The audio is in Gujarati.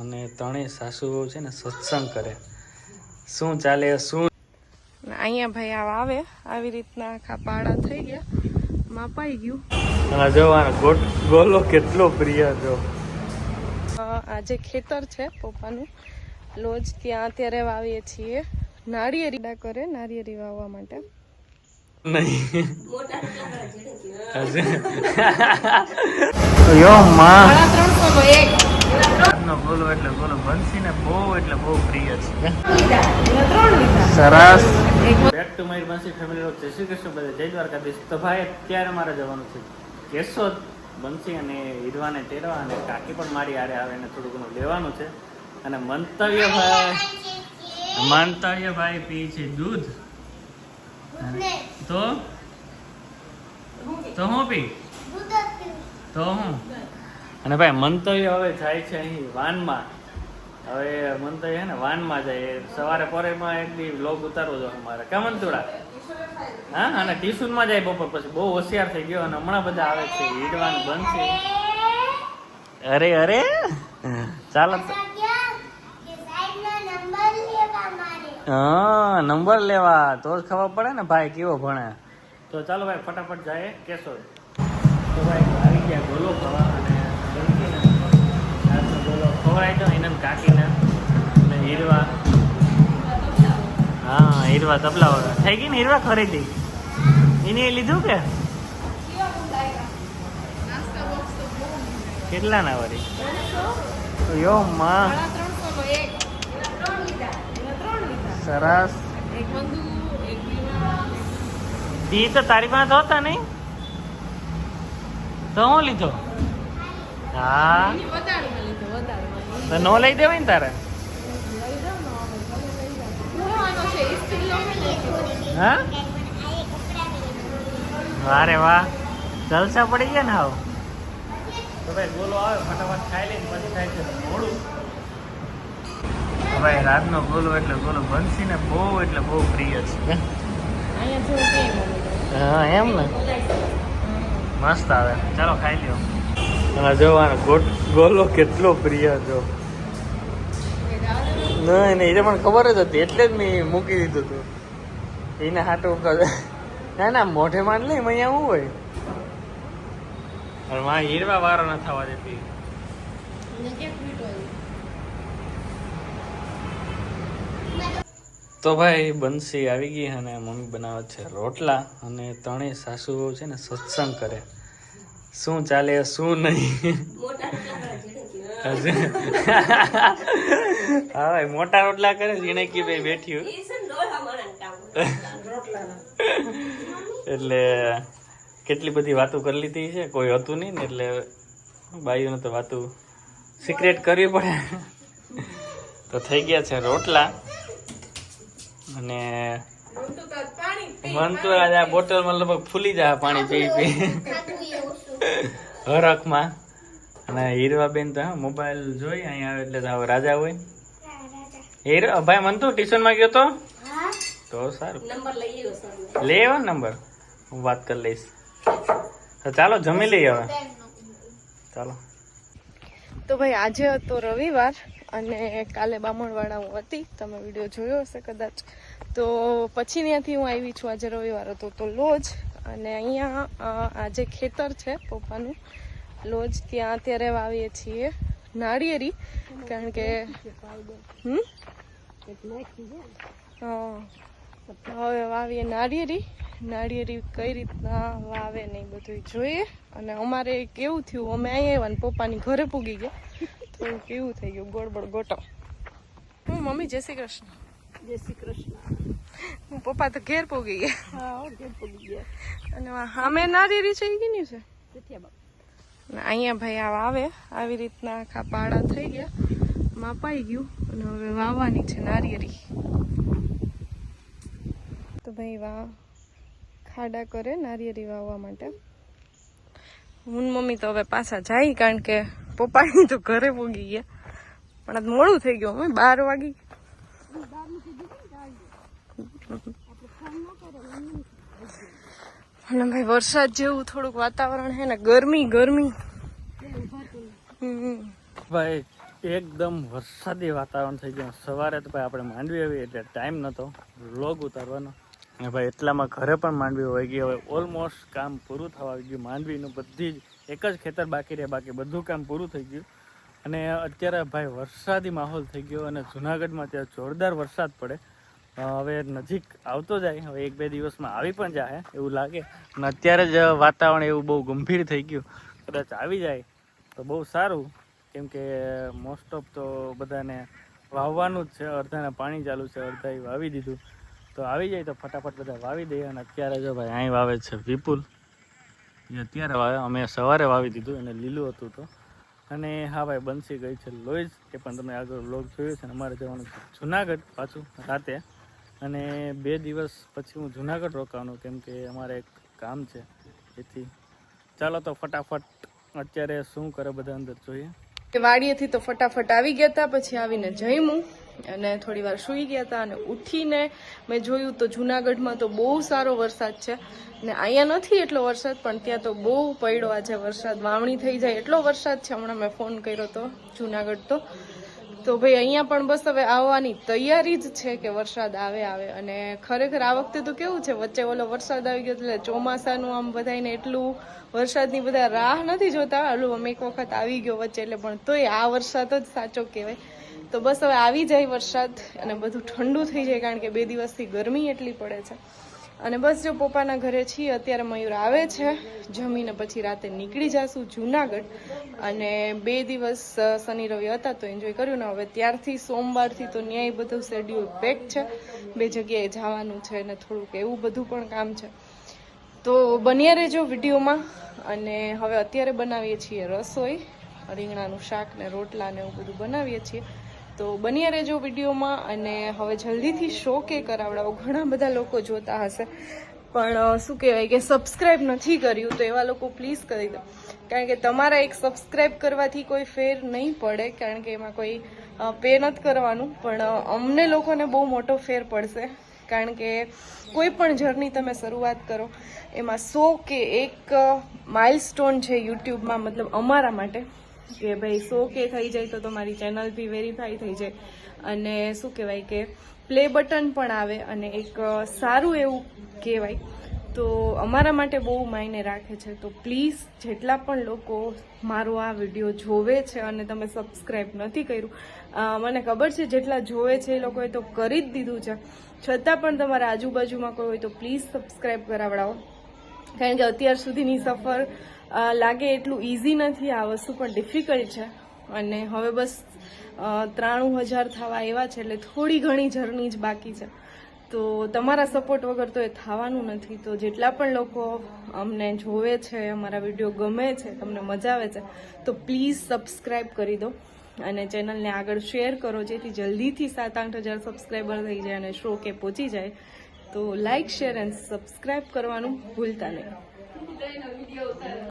અને ત્રણેય સાસુઓ છે ને સત્સંગ કરે. શું ચાલે શું અહીંયા ભાઈ આવા આવે. આવી રીતના આખા પાડા થઈ ગયા. માપાઈ ગયું. અને જોવાનો ગોટ ગોલો કેટલો પ્રિય જો. આજે ખેતર છે પપ્પાનું લોજ ત્યાં અત્યારે વાવીએ છીએ. નાળિયેરી કરે નાળિયેરી વાવવા માટે. નહીં. યો માં આજનો ગોલો એટલે ગોલો બંસીને બહુ એટલે બહુ પ્રિય છે. સરસ. બેક ટુ મારી બંસી ફેમિલી રોક જય શ્રી કૃષ્ણ બધા. જય દ્વારકાધીશ. તો ભાઈ અત્યારે મારે જવાનું છે કેશોદ. બંસી અને હીરવાને તેરવા અને કાકી પણ મારી આરે આવે એને થોડું ઘણું લેવાનું છે. અને મંતવ્ય ભાઈ. મંતવ્ય ભાઈ પી છે દૂધ. તો? તો હું પી? તો હું? અને ભાઈ, મંતવ્ય હવે જાય છે અહીં વાનમાં. હવે મંતવ્ય ને, વાનમાં જાય. સવારે પરેમાં એક દી લોગ ઉતારવો જો અમારે. કેમ મંતુડા હા, અને ટ્યુશનમાં જાય બપોર પછી. બહુ હોશિયાર થઈ ગયો અને હમણાં બધા આવે છે. હીડવાન છે અરે અરે! ચાલો. હા, નંબર લેવા. તો જ ખબર પડે ને ભાઈ કેવો ભણે. તો ચાલો ભાઈ, ફટાફટ જાય. કેશો તો ભાઈ, આવી ગયા ગોલો ખાવા અને ખવડાવી દો હીરવા. હા, હીરવા તબલા વાળા થઈ ગઈ ને હીરવા ખરીદી? એને લીધું કેટલા ના વળી? યો માં. સરસ. ઈ તો તારી પાસે હતા નહીં. તો હું લીધો? હા. તો નો લઈ દેવાય ને તારે? હા? વારે વાહ. જલસા પડી ગયા ને હાવ. તો ભાઈ ગોલો આવે ફટાફટ ખાઈ લઈને પછી થાય છે. મોડું. ભાઈ રાતનો ગોલો એટલે ગોલો બંસીને બહુ એટલે બહુ પ્રિય છે. હા એમ ને? મસ્ત આવે. ચાલો ખાઈ લ્યો. અને જો ગોલો કેટલો પ્રિય જો નહીં એને એને પણ ખબર જ હતી. એટલે જ મેં મૂકી દીધું હતું. એને હાટું ના ના, મોઢે માંડ લઈ અહીંયા હું હોય? અને માં હીરવા વારો ન થવા દેતી તો. ભાઈ, બંસી આવી ગઈ અને મમ્મી બનાવે છે રોટલા અને ત્રણેય સાસુઓ છે ને, સત્સંગ કરે. શું ચાલે શું નહીં. હા ભાઈ મોટા રોટલા કરે જીણકી ભાઈ બેઠ્યું એટલે કેટલી બધી વાતો કરી લીધી છે કોઈ હતું નહીં ને એટલે બાઈઓને તો વાતો સિક્રેટ કરવી પડે. તો થઈ ગયા છે રોટલા. અને મન તો આજે આ બોટલમાં લગભગ ફૂલી જાય પાણી પી પી. હરખમાં. અને હીરવાબેન તો હા મોબાઈલ જોઈ અહીંયા આવે એટલે તો રાજા હોય. હીર ભાઈ મન તું ટ્યુશનમાં ગયો તો? તો સારું. લે આવ્યો નંબર. હું વાત કરી લઈશ. તો ચાલો જમી લઈએ હવે. ચાલો. તો ભાઈ આજે હતો રવિવાર અને કાલે બામણવાડા હું હતી. તમે વીડિયો જોયો હશે કદાચ. તો પછી ત્યાંથી હું આવી છું. આજે રવિવાર હતો તો લોજ અને અહીંયા આ જે ખેતર છે પપ્પાનું લોજ ત્યાં અત્યારે વાવીએ છીએ નાળિયેરી, કારણ કે. હવે વાવીએ નાળિયેરી. નાળિયેરી કઈ રીતના વાવે ને એ બધું જોઈએ. અને અમારે કેવું થયું, અમે અહીંયા આવ્યા ને પપ્પાની ઘરે પૂગી ગયા, તો કેવું થઈ ગયું ગોળબોળ ગોટો. હું, મમ્મી, જય શ્રી કૃષ્ણ. જય શ્રી કૃષ્ણ. હું પપ્પા તો ઘેર પોગી ગયા. હા ઘેર પોગી ગયા. અને અમે નાળિયેરી છે એ કેની છે? અહીંયા ભાઈ આવા આવે. આવી રીતના આખા પાડા થઈ ગયા. માપાઈ ગયું. અને હવે વાવવાની છે નારિયેરી તો ભાઈ વા ખાડા કરે નારિયેરી વાવવા માટે. હું મમ્મી તો હવે પાછા જાય કારણ કે પપ્પાની તો ઘરે પોગી ગયા. પણ આજ મોડું થઈ ગયું મમ્મી બાર વાગી. અને ભાઈ વરસાદ જેવું થોડુંક વાતાવરણ છે ને, ગરમી ગરમી. ભાઈ, એકદમ વરસાદી વાતાવરણ થઈ ગયું. સવારે તો ભાઈ આપણે માંડવી આવી એટલે ટાઈમ નહોતો લોગ ઉતારવાનો. અને ભાઈ, એટલામાં ઘરે પણ માંડવી હોય ગઈ. હવે ઓલમોસ્ટ કામ પૂરું થવા આવી ગયું. માંડવીનું બધી જ, એક જ ખેતર બાકી રહે, બાકી બધું કામ પૂરું થઈ ગયું. અને અત્યારે ભાઈ વરસાદી માહોલ થઈ ગયો અને જુનાગઢમાં ત્યાં જોરદાર વરસાદ પડે. હવે નજીક આવતો જાય. હવે એક બે દિવસમાં આવી પણ જાય એવું લાગે. અને અત્યારે જ વાતાવરણ એવું બહુ ગંભીર થઈ ગયું. કદાચ આવી જાય તો બહુ સારું. કેમ કે મોસ્ટ ઓફ તો બધાને વાવવાનું જ છે. અડધાને પાણી ચાલુ છે. અડધાએ વાવી દીધું. તો આવી જાય તો ફટાફટ બધા વાવી દઈએ અને અત્યારે જો ભાઈ અહીં વાવે છે વિપુલ. એ અત્યારે વાવે. અમે સવારે વાવી દીધું અને લીલું હતું તો. અને હા ભાઈ, બંસી ગઈ છે લોહીજ એ પણ તમે આગળ લોક જોયો છે અને અમારે જવાનું છે જુનાગઢ પાછું રાતે. અને બે દિવસ પછી હું જુનાગઢ રોકાવાનું, કેમ કે અમારે એક કામ છે. એથી ચાલો તો ફટાફટ અત્યારે શું કરે બધા અંદર જોઈએ. કે વાડીએથી તો ફટાફટ આવી ગયા હતા પછી આવીને જઈમું અને થોડી વાર સૂઈ ગયા હતા અને ઉઠીને મેં જોયું તો જુનાગઢમાં તો બહુ સારો વરસાદ છે ને અહીંયા નથી એટલો વરસાદ, પણ ત્યાં તો બહુ પડ્યો આજે વરસાદ, વાવણી થઈ જાય એટલો વરસાદ છે. હમણાં મેં ફોન કર્યો તો જુનાગઢ તો. તો ભાઈ અહીંયા પણ બસ હવે આવવાની તૈયારી જ છે કે વરસાદ આવે આવે. અને ખરેખર આ વખતે તો કેવું છે, વચ્ચે ઓલો વરસાદ આવી ગયો એટલે ચોમાસાનું આમ બધાને એટલું વરસાદની બધા રાહ નથી જોતા. ઓલું અમે એક વખત આવી ગયો વચ્ચે એટલે પણ તોય આ વરસાદ જ સાચો કહેવાય. તો બસ હવે આવી જાય વરસાદ અને બધું ઠંડુ થઈ જાય કારણ કે બે દિવસથી ગરમી એટલી પડે છે. અને બસ જો પપ્પાના ઘરે છીએ, અત્યારે મયુર આવે છે. જમીને પછી રાતે નીકળી જશું જુનાગઢ. અને બે દિવસ શનિ રવિ હતા તો એન્જોય કર્યું. ને હવે ત્યારથી સોમવારથી તો ન્યાય બધું શેડ્યુલ પેક છે. બે જગ્યાએ જવાનું છે અને થોડુંક એવું બધું પણ કામ છે. તો બન્યા રહેજો વિડીયોમાં. અને હવે અત્યારે બનાવીએ છીએ રસોઈ. રીંગણાનું શાક ને રોટલા ને એવું બધું બનાવીએ છીએ. તો બન્યા રહેજો વિડીયોમાં અને હવે જલ્દીથી શો કે કરાવડાવો. ઘણા બધા લોકો જોતા હશે. પણ શું કહેવાય કે સબસ્ક્રાઈબ નથી કર્યું, તો એવા લોકો પ્લીઝ કરી દો. કારણ કે તમારા એક સબસ્ક્રાઈબ કરવાથી કોઈ ફેર નહીં પડે, કારણ કે એમાં કોઈ પે નથી કરવાનું. પણ અમને લોકોને બહુ મોટો ફેર પડશે. કારણ કે કોઈ પણ જર્ની તમે શરૂઆત કરો, એમાં સો કે એક માઇલસ્ટોન છે યુટ્યુબમાં મતલબ અમારા માટે. કે ભાઈ સો કે થઈ જાય તો તમારી ચેનલ બી વેરીફાઈ થઈ જાય. અને શું કહેવાય કે પ્લે બટન પણ આવે અને એક સારું એવું કહેવાય. તો અમારા માટે બહુ માયને રાખે છે. તો પ્લીઝ જેટલા પણ લોકો મારો આ વીડિયો જોવે છે અને તમે સબસ્ક્રાઈબ નથી કર્યું મને ખબર છે જેટલા જોવે છે એ લોકોએ તો કરી જ દીધું છે. છતાં પણ તમારા આજુબાજુમાં કોઈ હોય તો પ્લીઝ સબસ્ક્રાઈબ કરાવડાવો. કારણ કે અત્યાર સુધીની સફર લાગે એટલું ઇઝી નથી આ વસ્તુ, પણ ડિફિકલ્ટ છે. અને હવે બસ ત્રાણું હજાર થવા એવા છે, એટલે થોડી ઘણી જર્ની જ બાકી છે. તો તમારા સપોર્ટ વગર તો એ થવાનું નથી. તો જેટલા પણ લોકો અમને જોવે છે, અમારા વીડિયો ગમે છે, તમને મજા આવે છે, તો પ્લીઝ સબસ્ક્રાઈબ કરી દો. અને ચેનલને આગળ શેર કરો, જેથી જલ્દીથી સાત આઠ હજાર સબસ્ક્રાઈબર થઈ જાય અને શો કે પહોંચી જાય. તો લાઇક શેર એન્ડ સબસ્ક્રાઈબ કરવાનું ભૂલતા નહીં.